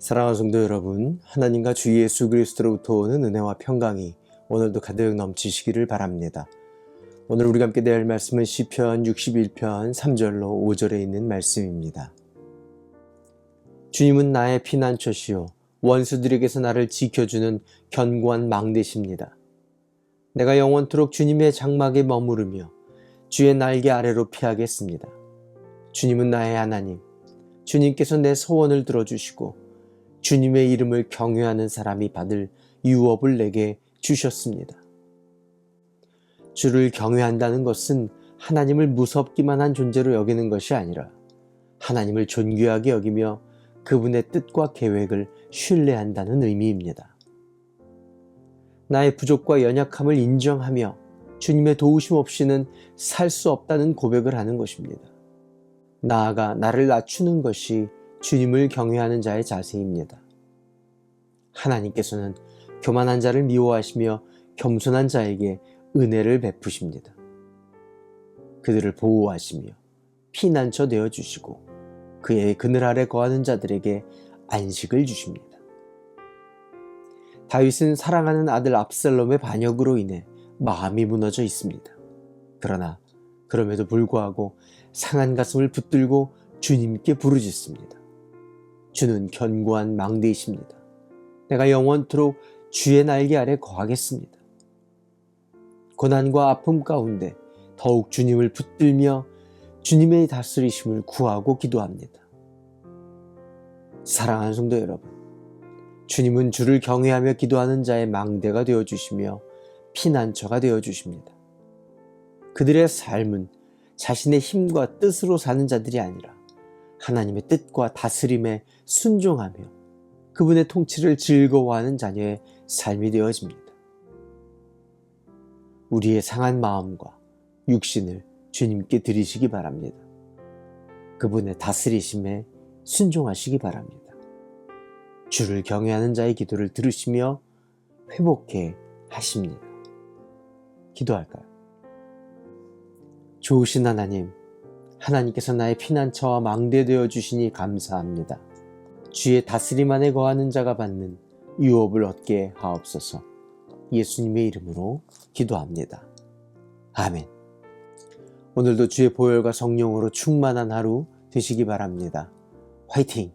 사랑하는 성도 여러분, 하나님과 주 예수 그리스도로부터 오는 은혜와 평강이 오늘도 가득 넘치시기를 바랍니다. 오늘 우리가 함께 대할 말씀은 시편 61편 3절로 5절에 있는 말씀입니다. 주님은 나의 피난처시요 원수들에게서 나를 지켜주는 견고한 망대십니다. 내가 영원토록 주님의 장막에 머무르며 주의 날개 아래로 피하겠습니다. 주님은 나의 하나님, 주님께서 내 소원을 들어주시고 주님의 이름을 경외하는 사람이 받을 유업을 내게 주셨습니다. 주를 경외한다는 것은 하나님을 무섭기만 한 존재로 여기는 것이 아니라 하나님을 존귀하게 여기며 그분의 뜻과 계획을 신뢰한다는 의미입니다. 나의 부족과 연약함을 인정하며 주님의 도우심 없이는 살 수 없다는 고백을 하는 것입니다. 나아가 나를 낮추는 것이 주님을 경외하는 자의 자세입니다. 하나님께서는 교만한 자를 미워하시며 겸손한 자에게 은혜를 베푸십니다. 그들을 보호하시며 피난처 되어 주시고 그의 그늘 아래 거하는 자들에게 안식을 주십니다. 다윗은 사랑하는 아들 압살롬의 반역으로 인해 마음이 무너져 있습니다. 그러나 그럼에도 불구하고 상한 가슴을 붙들고 주님께 부르짖습니다. 주는 견고한 망대이십니다. 내가 영원토록 주의 날개 아래 거하겠습니다. 고난과 아픔 가운데 더욱 주님을 붙들며 주님의 다스리심을 구하고 기도합니다. 사랑하는 성도 여러분, 주님은 주를 경외하며 기도하는 자의 망대가 되어 주시며 피난처가 되어 주십니다. 그들의 삶은 자신의 힘과 뜻으로 사는 자들이 아니라 하나님의 뜻과 다스림에 순종하며 그분의 통치를 즐거워하는 자녀의 삶이 되어집니다. 우리의 상한 마음과 육신을 주님께 드리시기 바랍니다. 그분의 다스리심에 순종하시기 바랍니다. 주를 경외하는 자의 기도를 들으시며 회복해 하십니다. 기도할까요? 좋으신 하나님, 하나님께서 나의 피난처와 망대 되어 주시니 감사합니다. 주의 다스림 안에 거하는 자가 받는 유업을 얻게 하옵소서. 예수님의 이름으로 기도합니다. 아멘. 오늘도 주의 보혈과 성령으로 충만한 하루 되시기 바랍니다. 화이팅!